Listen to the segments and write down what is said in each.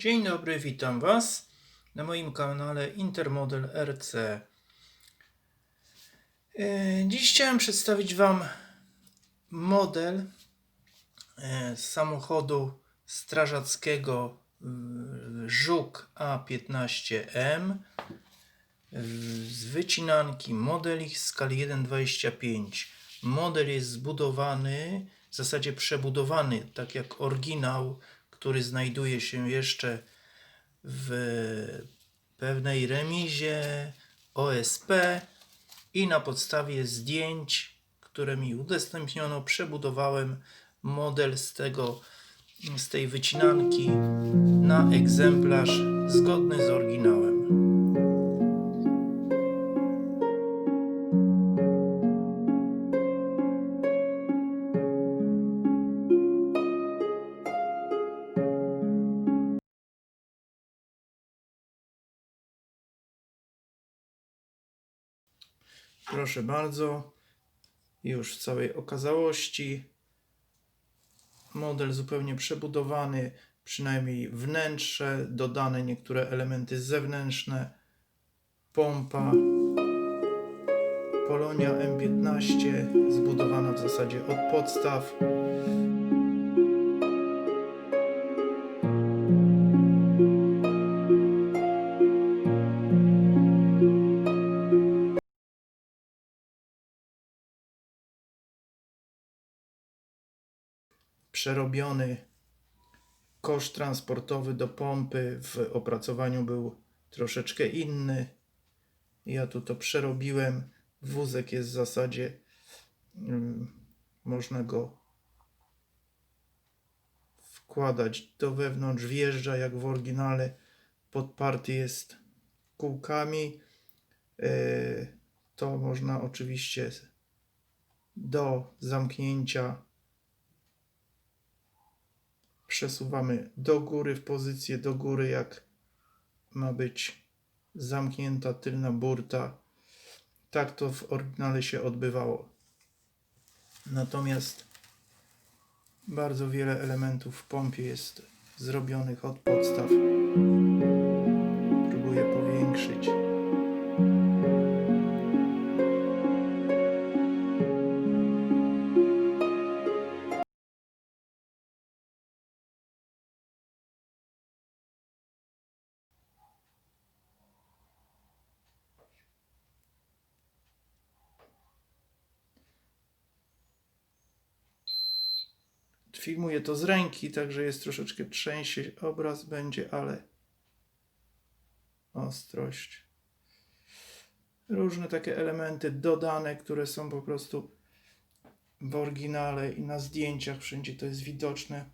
Dzień dobry, witam Was na moim kanale Intermodel RC. E, Dziś chciałem przedstawić Wam model e, samochodu strażackiego Żuk A15M e, z wycinanki model ich w skali 1.25. Model jest zbudowany, w zasadzie przebudowany, tak jak oryginał, który znajduje się jeszcze w pewnej remizie OSP i na podstawie zdjęć, które mi udostępniono, przebudowałem model z tego z tej wycinanki na egzemplarz zgodny z oryginałem. Proszę bardzo, już w całej okazałości. Model zupełnie przebudowany, przynajmniej wnętrze, dodane niektóre elementy zewnętrzne, pompa, Polonia M15, zbudowana w zasadzie od podstaw. Przerobiony koszt transportowy do pompy w opracowaniu był troszeczkę inny. Ja tu to przerobiłem. Wózek jest w zasadzie mm, można go wkładać do wewnątrz, wjeżdża jak w oryginale, podparty jest kółkami. Yy, To można oczywiście do zamknięcia przesuwamy do góry w pozycję do góry, jak ma być zamknięta tylna burta. Tak to w oryginale się odbywało. Natomiast bardzo wiele elementów w pompie jest zrobionych od podstaw. Filmuję to z ręki, także jest troszeczkę trzęsie obraz będzie, ale ostrość. Różne takie elementy dodane, które są po prostu w oryginale i na zdjęciach wszędzie to jest widoczne.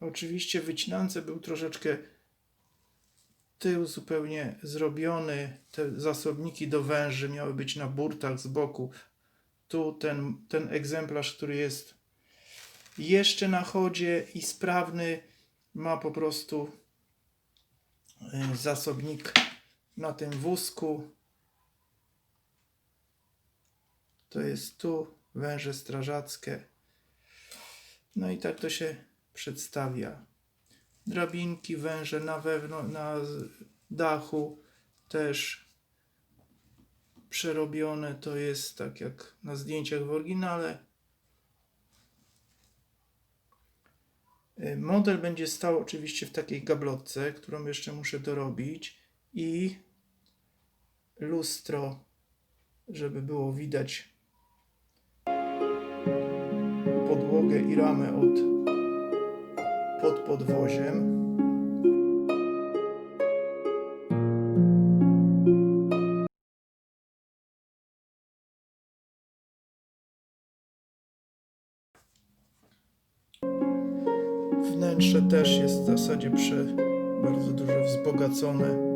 Oczywiście wycinance był troszeczkę tył zupełnie zrobiony. Te zasobniki do węży miały być na burtach z boku. Tu ten, ten egzemplarz, który jest jeszcze na chodzie i sprawny, ma po prostu y, zasobnik na tym wózku. To jest tu węże strażackie. No i tak to się przedstawia drabinki, węże na wewnątrz, na dachu też przerobione. To jest tak jak na zdjęciach w oryginale. Y, Model będzie stał oczywiście w takiej gablotce, którą jeszcze muszę dorobić i lustro, żeby było widać podłogę i ramę od pod podwoziem. Wnętrze też jest w zasadzie prze, bardzo dużo wzbogacone.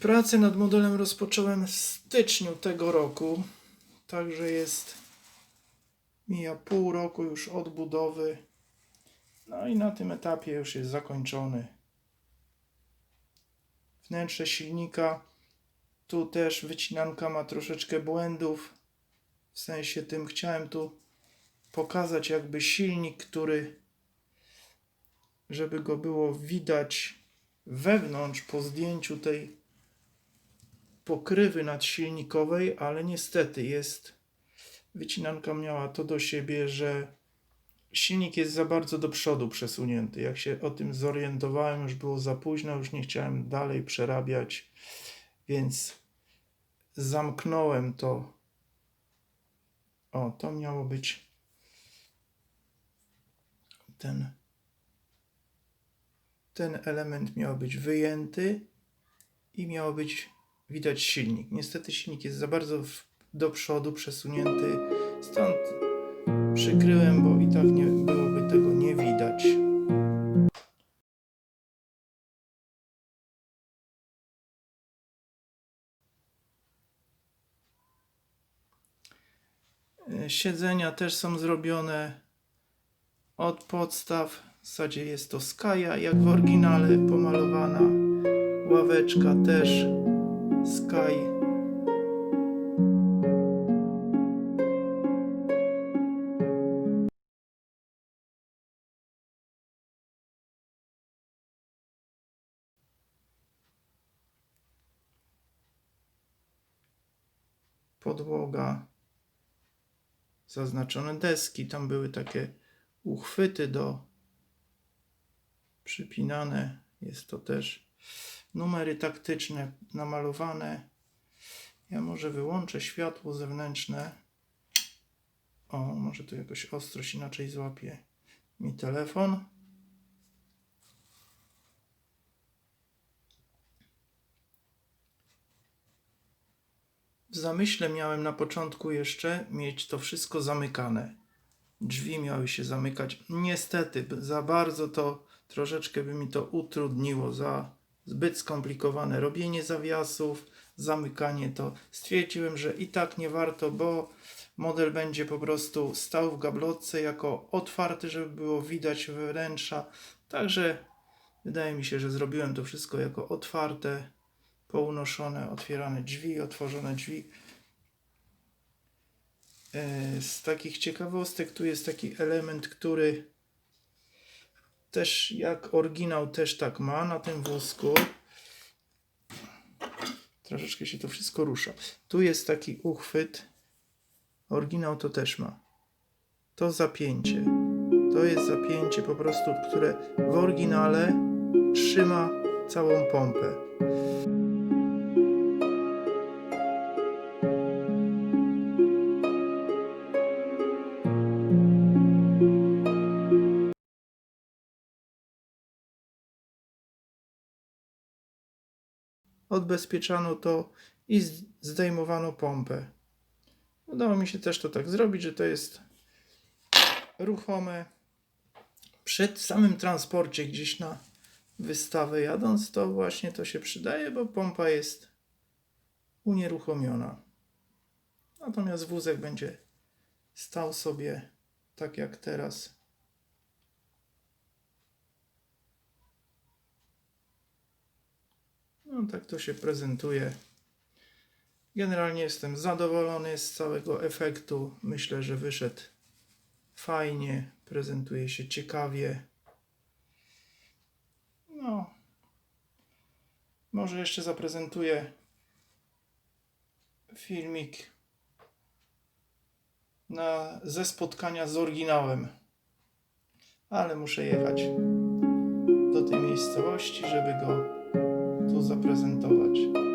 Pracę nad modelem rozpocząłem w styczniu tego roku, także jest mija pół roku już od budowy. No i na tym etapie już jest zakończony. Wnętrze silnika. Tu też wycinanka ma troszeczkę błędów. W sensie tym chciałem tu pokazać jakby silnik, który żeby go było widać wewnątrz po zdjęciu tej pokrywy nadsilnikowej, ale niestety jest wycinanka miała to do siebie, że silnik jest za bardzo do przodu przesunięty. Jak się o tym zorientowałem, już było za późno, już nie chciałem dalej przerabiać, więc zamknąłem to. O, to miało być ten ten element miał być wyjęty i miało być widać silnik. Niestety silnik jest za bardzo w, do przodu przesunięty, stąd przykryłem, bo i tak nie byłoby tego nie widać. E, Siedzenia też są zrobione od podstaw. W zasadzie jest to Skaja, jak w oryginale pomalowana. Ławeczka też Sky. Podłoga. Zaznaczone deski. Tam były takie uchwyty do przypinane. Jest to też numery taktyczne namalowane. Ja może wyłączę światło zewnętrzne. O, może tu jakoś ostrość inaczej złapie mi telefon. W zamyśle miałem na początku jeszcze mieć to wszystko zamykane drzwi miały się zamykać. Niestety, za bardzo to troszeczkę by mi to utrudniło, za zbyt skomplikowane robienie zawiasów, zamykanie to. Stwierdziłem, że i tak nie warto, bo model będzie po prostu stał w gablotce jako otwarty, żeby było widać wnętrza. Także wydaje mi się, że zrobiłem to wszystko jako otwarte, pounoszone, otwierane drzwi, otworzone drzwi. E, Z takich ciekawostek tu jest taki element, który też jak oryginał też tak ma na tym wózku. Troszeczkę się to wszystko rusza. Tu jest taki uchwyt. Oryginał to też ma. To zapięcie. To jest zapięcie po prostu, które w oryginale trzyma całą pompę. Odbezpieczano to i zdejmowano pompę. Udało mi się też to tak zrobić, że to jest ruchome. Przed samym transporcie gdzieś na wystawę jadąc, to właśnie to się przydaje, bo pompa jest unieruchomiona. Natomiast wózek będzie stał sobie tak jak teraz. No tak to się prezentuje. Generalnie jestem zadowolony z całego efektu. Myślę, że wyszedł fajnie, prezentuje się ciekawie. No. Może jeszcze zaprezentuję filmik na, ze spotkania z oryginałem. Ale muszę jechać do tej miejscowości, żeby go tu zaprezentować.